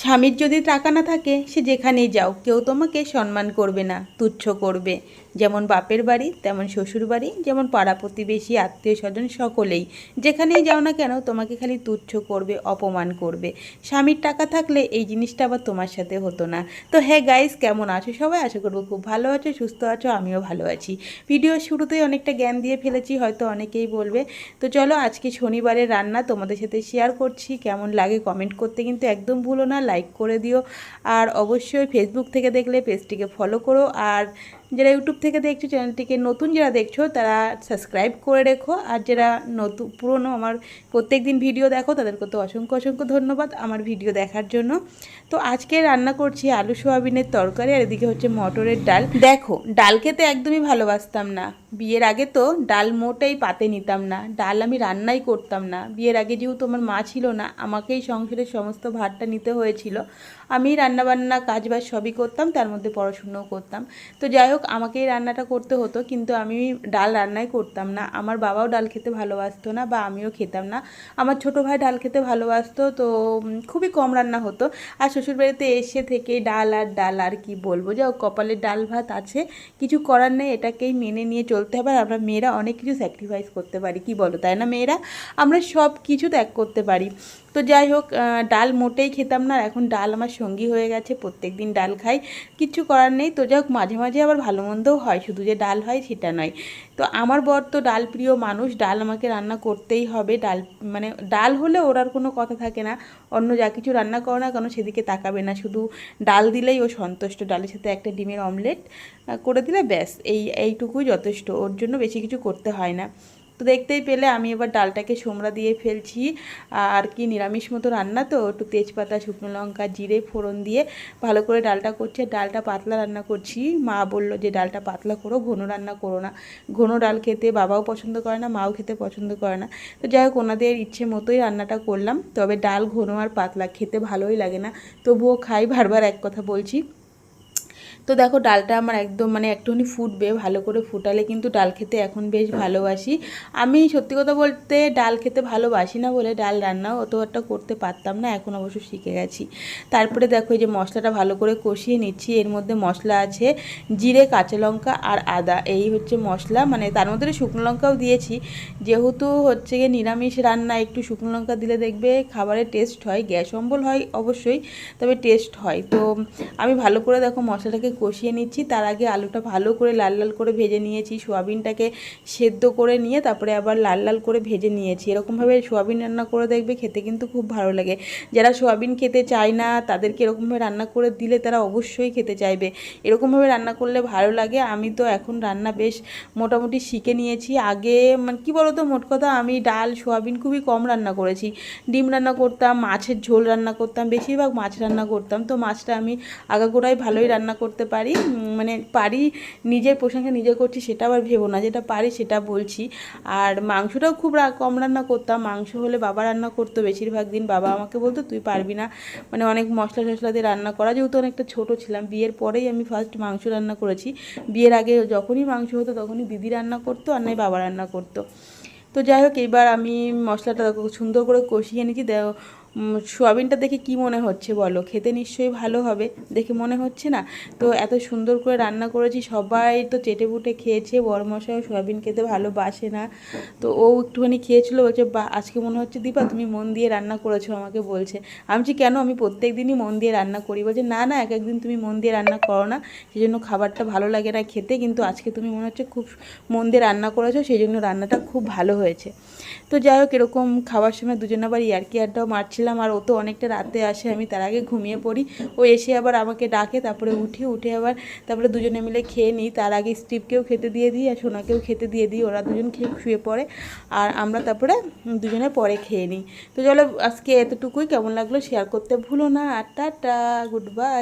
স্বামীর যদি টাকা না থাকে, সে যেখানেই যাও, কেউ তোমাকে সম্মান করবে না, তুচ্ছ করবে। যেমন বাপের বাড়ি, তেমন শ্বশুর বাড়ি, যেমন পাড়া প্রতিবেশী, আত্মীয় স্বজন সকলেই। যেখানেই যাও না কেন, তোমাকে খালি তুচ্ছ করবে, অপমান করবে। স্বামীর টাকা থাকলে এই জিনিসটা আবার তোমার সাথে হতো না। তো হ্যাঁ গাইস কেমন আছো সবাই? আশা করব খুব ভালো আছো, সুস্থ আছো, আমিও ভালো আছি। ভিডিও শুরুতেই অনেকটা জ্ঞান দিয়ে ফেলেছি, হয়তো অনেকেই বলবে। তো চলো আজকে শনিবারের রান্না তোমাদের সাথে শেয়ার করছি। কেমন লাগে কমেন্ট করতে কিন্তু একদম ভুলো না লাইক করে দিও। আর অবশ্যই ফেসবুক থেকে দেখলে পেজটিকে ফলো করো। আর যারা ইউটিউব থেকে দেখছ, চ্যানেলটিকে নতুন যারা দেখছ, তারা সাবস্ক্রাইব করে রেখো। আর যারা নতুন পুরনো আমার প্রত্যেক দিন ভিডিও দেখো, তাদেরকে তো অসংখ্য অসংখ্য ধন্যবাদ আমার ভিডিও দেখার জন্য। তো আজকে রান্না করছি আলু সোয়াবিনের তরকারি, আর এদিকে হচ্ছে মটরের ডাল। দেখো, ডাল খেতে একদমই ভালোবাসতাম না। বিয়ের আগে তো ডাল মোটেই পাতে নিতাম না। ডাল আমি রান্নাই করতাম না। বিয়ের আগে যেহেতু আমার মা ছিল না, আমাকেই সংসারের সমস্ত ভারটা নিতে হয়েছিল। আমি রান্নাবান্না, কাজবাজ সবই করতাম, তার মধ্যে পড়াশুনোও করতাম। তো যাই হোক আমাকেই রান্নাটা করতে হতো, কিন্তু আমি ডাল রান্নাই করতাম না। আমার বাবাও ডাল খেতে ভালোবাসতো না বা আমিও খেতাম না। আমার ছোট ভাই ডাল খেতে ভালোবাসতো, তো খুবই কম রান্না হতো। আর শ্বশুরবাড়িতে এসে থেকে ডাল আর ডাল আর কি বলব? যাও কপালে ডাল ভাত আছে, কিছু করার নেই, এটাকেই মেনে নিয়ে চলতে হবে। আর আমরা মেয়েরা অনেক কিছু স্যাক্রিফাইস করতে পারি, কি বলো? তাই না মেয়েরা? আমরা সব কিছু ত্যাগ করতে পারি। তো যাই হোক ডাল মোটেই খেতাম না। এখন ডাল আমার সঙ্গী হয়ে গেছে প্রত্যেক দিন ডাল খাই। কিচ্ছু করার নেই। তো যাই হোক, মাঝে মাঝে আবার ভালো মন্দও হয়। শুধু যে ডাল হয়, সেটা নয়। তো আমার বর তো ডাল প্রিয় মানুষ। ডাল আমাকে রান্না করতেই হবে। ডাল মানে ডাল হলে ওর আর কোনো কথা থাকে না। অন্য যা কিছু রান্না করো না কেন, সেদিকে তাকাবে না। শুধু ডাল দিলেই ও সন্তুষ্ট। ডালের সাথে একটা ডিমের অমলেট করে দিলে ব্যাস। এই, এইটুকুই যথেষ্ট। ওর জন্য বেশি কিছু করতে হয় না। তো দেখতেই পেলে আমি এবার ডালটাকে সোমরা দিয়ে ফেলছি। আর কি নিরামিষ মতো রান্না তো, একটু তেজপাতা, শুকনো লঙ্কা, জিরে, ফোড়ন দিয়ে ভালো করে ডালটা করছি। ডালটা পাতলা রান্না করছি। মা বলল যে, ডালটা পাতলা করো, ঘন রান্না করো না। ঘন ডাল খেতে বাবাও পছন্দ করে না, মাও খেতে পছন্দ করে না। তো যাই হোক, ওনাদের ইচ্ছে মতোই রান্নাটা করলাম। তবে ডাল ঘন আর পাতলা, খেতে ভালোই লাগে না। তবুও খাই বারবার, এক কথা বলছি। তো দেখো ডালটা আমার একদম মানে একটুখানি ফুটবে ভালো করে ফুটালে কিন্তু ডাল খেতে এখন বেশ ভালোবাসি। আমি সত্যি কথা বলতে ডাল খেতে ভালোবাসি না বলে ডাল রান্নাও অত একটা করতে পারতাম না এখন অবশ্য শিখে গেছি। তারপরে দেখো এই যে মশলাটা ভালো করে কষিয়ে নিচ্ছি এর মধ্যে মশলা আছে জিরে কাঁচা লঙ্কা আর আদা। এই হচ্ছে মশলা মানে তার মধ্যে শুকনো লঙ্কাও দিয়েছি যেহেতু হচ্ছে গিয়ে নিরামিষ রান্না একটু শুকনো লঙ্কা দিলে দেখবে খাবারের টেস্ট হয় গ্যাস অম্বল হয় অবশ্যই তবে টেস্ট হয়। তো আমি ভালো করে দেখো মশলাটাকে কষিয়ে নিচ্ছি। তার আগে আলুটা ভালো করে লাল লাল করে ভেজে নিয়েছি। সোয়াবিনটাকে সেদ্ধ করে নিয়ে তারপরে আবার লাল লাল করে ভেজে নিয়েছি। এরকমভাবে সোয়াবিন রান্না করে দেখবে, খেতে কিন্তু খুব ভালো লাগে। যারা সোয়াবিন খেতে চায় না, তাদেরকে এরকমভাবে রান্না করে দিলে তারা অবশ্যই খেতে চাইবে। এরকমভাবে রান্না করলে ভালো লাগে। আমি তো এখন রান্না বেশ মোটামুটি শিখে নিয়েছি। আগে মানে কী বলো তো মোট কথা আমি ডাল, সোয়াবিন খুবই কম রান্না করেছি। ডিম রান্না করতাম, মাছের ঝোল রান্না করতাম, বেশিরভাগ মাছ রান্না করতাম। তো মাছটা আমি আগাগোড়াই ভালোই রান্না করতে পারি মানে পারি নিজের প্রশংসা নিজে করছি সেটা আবার ভেবো না যেটা পারি সেটা বলছি। আর মাংসটাও খুব কম রান্না করতাম মাংস হলে বাবা রান্না করতো বেশিরভাগ দিন বাবা আমাকে বলতো তুই পারবি না। মানে অনেক মশলা টশলা দিয়ে রান্না করা যেহেতু অনেকটা ছোট ছিলাম বিয়ের পরেই আমি ফার্স্ট মাংস রান্না করেছি। বিয়ের আগে যখনই মাংস হতো তখনই দিদি রান্না করতো আর নয় বাবা রান্না করতো। তো যাই হোক এইবার আমি মশলাটা সুন্দর করে কষিয়ে উম, সোয়াবিনটা দেখে কি মনে হচ্ছে বলো? খেতে নিশ্চয়ই ভালো হবে দেখে মনে হচ্ছে না? তো এত সুন্দর করে রান্না করেছি সবাই তো চেটে বুটে খেয়েছে বড় মশাই সোয়াবিন খেতে ভালোবাসে না। তো ও একটুখানি খেয়েছিল বলছে বা আজকে মনে হচ্ছে দীপা তুমি মন দিয়ে রান্না করেছ আমাকে বলছে। আমি বলছি, কেন? আমি প্রত্যেক দিনই মন দিয়ে রান্না করি। বলছে না না এক একদিন তুমি মন দিয়ে রান্না করো না সেই জন্য খাবারটা ভালো লাগে না খেতে কিন্তু আজকে তুমি মনে হচ্ছে খুব মন দিয়ে রান্না করেছ সেই জন্য রান্নাটা খুব ভালো হয়েছে। তো যাই হোক এরকম খাওয়ার সময় দুজন আবার ইয়ার্কি আড্ডাও মারছিলাম আর ও তো অনেকটা রাতে আসে, আমি তার আগে ঘুমিয়ে পড়ি। ও এসে আবার আমাকে ডাকে, তারপরে উঠি, উঠে আবার তারপরে দুজনে মিলে খেয়ে নিই। তার আগে স্টিভকেও খেতে দিয়ে দিই আর সোনাকেও খেতে দিয়ে দিই, ওরা দুজন খেয়ে শুয়ে পড়ে। আর আমরা তারপরে দুজনে পরে খেয়ে নিই। তো চলো, আজকে এতটুকুই। কেমন লাগল শেয়ার করতে ভুলো না। আর টাটা গুড বাই